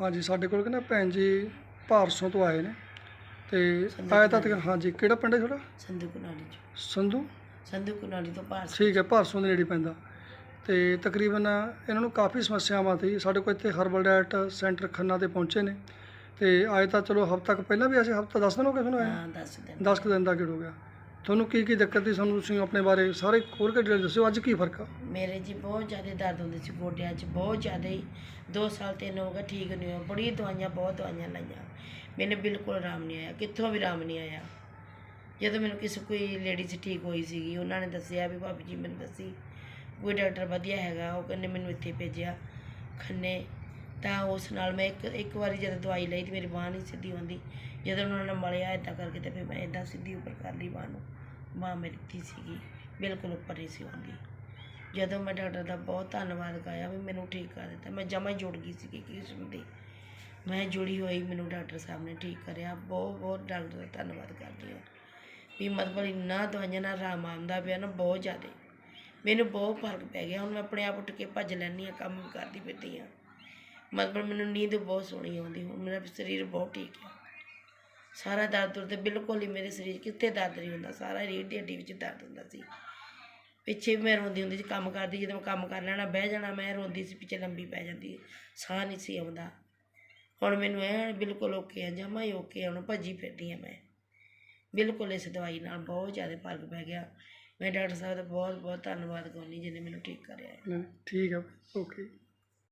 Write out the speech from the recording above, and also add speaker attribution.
Speaker 1: ਹਾਂਜੀ ਸਾਡੇ ਕੋਲ ਕਹਿੰਦਾ ਭੈਣ ਜੀ ਭਾਰਸੋਂ ਤੋਂ ਆਏ ਨੇ। ਤੇ ਆਇਆ ਤਾਂ ਤੱਕ ਹਾਂਜੀ ਕਿਹੜਾ ਪਿੰਡ ਹੈ ਤੁਹਾਡਾ?
Speaker 2: ਸੰਧੂ ਕੁਨਾਲੀ ਚ
Speaker 1: ਸੰਧੂ?
Speaker 2: ਸੰਧੂ ਕੁਨਾਲੀ ਤੋਂ ਪਾਸ
Speaker 1: ਠੀਕ ਹੈ ਭਾਰਸੋਂ ਦੇ ਨੇੜੇ ਪੈਂਦਾ। ਤੇ ਤਕਰੀਬਨ ਇਹਨਾਂ ਨੂੰ ਕਾਫੀ ਸਮੱਸਿਆਵਾਂ ਸੀ। ਸਾਡੇ ਕੋਲ ਇੱਥੇ ਹਰਬਲ ਡਾਇਟ ਸੈਂਟਰ ਖੰਨਾ ਤੇ ਪਹੁੰਚੇ ਨੇ। ਤੇ ਆਏ ਤਾਂ ਚਲੋ ਹਫ਼ਤਾ ਕੁ ਪਹਿਲਾਂ ਵੀ ਅਸੀਂ ਹਫ਼ਤਾ 10 ਦਿਨ ਹੋ ਗਏ ਤੁਹਾਨੂੰ ਆਏ
Speaker 2: ਹਾਂ ਦੱਸ ਦਿਨ।
Speaker 1: 10 ਕੁ ਦਿਨ ਦਾ ਗੇੜ ਹੋ ਗਿਆ। ਤੁਹਾਨੂੰ ਕੀ ਕੀ ਦਿੱਕਤ ਸੀ? ਸਾਨੂੰ ਤੁਸੀਂ ਆਪਣੇ ਬਾਰੇ ਸਾਰੇ ਖੋਲ ਕੇ ਡਿਟੇਲ ਦੱਸਿਓ। ਅੱਜ ਕੀ ਫ਼ਰਕ ਆ?
Speaker 2: ਮੇਰੇ ਜੀ ਬਹੁਤ ਜ਼ਿਆਦਾ ਦਰਦ ਹੁੰਦੇ ਸੀ ਗੋਡਿਆਂ 'ਚ, ਬਹੁਤ ਜ਼ਿਆਦਾ। ਹੀ 2 ਸਾਲ ਤਿੰਨ ਹੋ ਗਏ, ਠੀਕ ਨਹੀਂ ਹੋਇਆ। ਬੜੀ ਦਵਾਈਆਂ, ਬਹੁਤ ਦਵਾਈਆਂ ਲਾਈਆਂ। ਮੈਨੂੰ ਬਿਲਕੁਲ ਆਰਾਮ ਨਹੀਂ ਆਇਆ, ਕਿੱਥੋਂ ਵੀ ਆਰਾਮ ਨਹੀਂ ਆਇਆ। ਜਦੋਂ ਮੈਨੂੰ ਕਿਸੇ ਕੋਈ ਲੇਡੀਜ਼ ਠੀਕ ਹੋਈ ਸੀਗੀ, ਉਹਨਾਂ ਨੇ ਦੱਸਿਆ ਵੀ ਭਾਬੀ ਜੀ ਮੈਨੂੰ ਦੱਸੀ, ਕੋਈ ਡਾਕਟਰ ਵਧੀਆ ਹੈਗਾ, ਉਹ ਕਹਿੰਦੇ ਮੈਨੂੰ ਇੱਥੇ ਭੇਜਿਆ। ਖੰਨੇ ਤਾਂ ਉਸ ਨਾਲ ਮੈਂ ਇੱਕ ਇੱਕ ਵਾਰੀ ਜਦੋਂ ਦਵਾਈ ਲਈ ਤੇ ਮੇਰੀ ਬਾਂਹ ਨਹੀਂ ਸਿੱਧੀ ਹੁੰਦੀ, ਜਦੋਂ ਉਹਨਾਂ ਨੇ ਮਲਿਆ ਇਦਾਂ ਕਰਕੇ ਤੇ ਫਿਰ ਮੈਂ ਇਦਾਂ ਸਿੱਧੀ ਉੱਪਰ ਕਰ ਲਈ ਬਾਂਹ ਨੂੰ, ਬਾਂਹ ਮੇਰੀ ਤੀ ਸੀਗੀ, ਬਿਲਕੁਲ ਉੱਪਰ ਨਹੀਂ ਸੀ ਹੁੰਦੀ ਜਦੋਂ ਮੈਂ ਡਾਕਟਰ ਦਾ ਬਹੁਤ ਧੰਨਵਾਦ ਕਰਾਇਆ ਵੀ ਮੈਨੂੰ ਠੀਕ ਕਰ ਦਿੱਤਾ, ਮੈਂ ਜਮਾ ਜੁੜ ਗਈ ਸੀ ਕਿਸਮ ਦੀ। ਮੈਂ ਜੁੜੀ ਹੋਈ ਮੈਨੂੰ ਡਾਕਟਰ ਸਾਹਿਬ ਨੇ ਠੀਕ ਕਰਿਆ, ਬਹੁਤ ਬਹੁਤ ਡਾਕਟਰ ਦਾ ਧੰਨਵਾਦ ਕਰਦੀ ਹਾਂ। ਵੀ ਮਤਲਬ ਇੰਨਾ ਦਵਾਈਆਂ ਨਾਲ ਆਰਾਮ ਆਉਂਦਾ ਪਿਆ ਨਾ ਬਹੁਤ ਜ਼ਿਆਦਾ। ਮੈਨੂੰ ਬਹੁਤ ਫ਼ਰਕ ਪੈ ਗਿਆ, ਹੁਣ ਮੈਂ ਆਪਣੇ ਆਪ ਉੱਠ ਕੇ ਭੱਜ ਲੈਂਦੀ ਹਾਂ, ਕੰਮ ਕਰਦੀ ਫਿਰਦੀ ਹਾਂ। ਮਤਲਬ ਮੈਨੂੰ ਨੀਂਦ ਬਹੁਤ ਸੋਹਣੀ ਆਉਂਦੀ, ਹੁਣ ਮੇਰਾ ਸਰੀਰ ਬਹੁਤ ਠੀਕ ਹੈ। ਸਾਰਾ ਦਰਦ ਦੁਰਦ ਬਿਲਕੁਲ ਹੀ ਮੇਰੇ ਸਰੀਰ 'ਚ ਕਿੱਥੇ ਦਰਦ ਨਹੀਂ ਹੁੰਦਾ, ਸਾਰਾ ਰੀੜ ਦੀ ਹੱਡੀ ਵਿੱਚ ਦਰਦ ਹੁੰਦਾ ਸੀ। ਪਿੱਛੇ ਵੀ ਮੈਂ ਰੋਂਦੀ ਹੁੰਦੀ ਸੀ, ਕੰਮ ਕਰਦੀ ਜਦੋਂ ਮੈਂ ਕੰਮ ਕਰ ਲੈਣਾ, ਬਹਿ ਜਾਣਾ, ਮੈਂ ਰੋਂਦੀ ਸੀ, ਪਿੱਛੇ ਲੰਬੀ ਪੈ ਜਾਂਦੀ, ਸਾਹ ਨਹੀਂ ਸੀ ਆਉਂਦਾ। ਹੁਣ ਮੈਨੂੰ ਐ ਬਿਲਕੁਲ ਓਕੇ ਆ, ਜਮਾ ਹੀ ਓਕੇ ਆ, ਹੁਣ ਭੱਜੀ ਫਿਰਦੀ ਆ ਮੈਂ। ਬਿਲਕੁਲ ਇਸ ਦਵਾਈ ਨਾਲ ਬਹੁਤ ਜ਼ਿਆਦਾ ਫ਼ਰਕ ਪੈ ਗਿਆ। ਮੈਂ ਡਾਕਟਰ ਸਾਹਿਬ ਦਾ ਬਹੁਤ ਬਹੁਤ ਧੰਨਵਾਦ ਕਰਨੀ ਜਿਹਨੇ ਮੈਨੂੰ ਠੀਕ ਕਰਿਆ।
Speaker 1: ਠੀਕ ਆ, ਓਕੇ।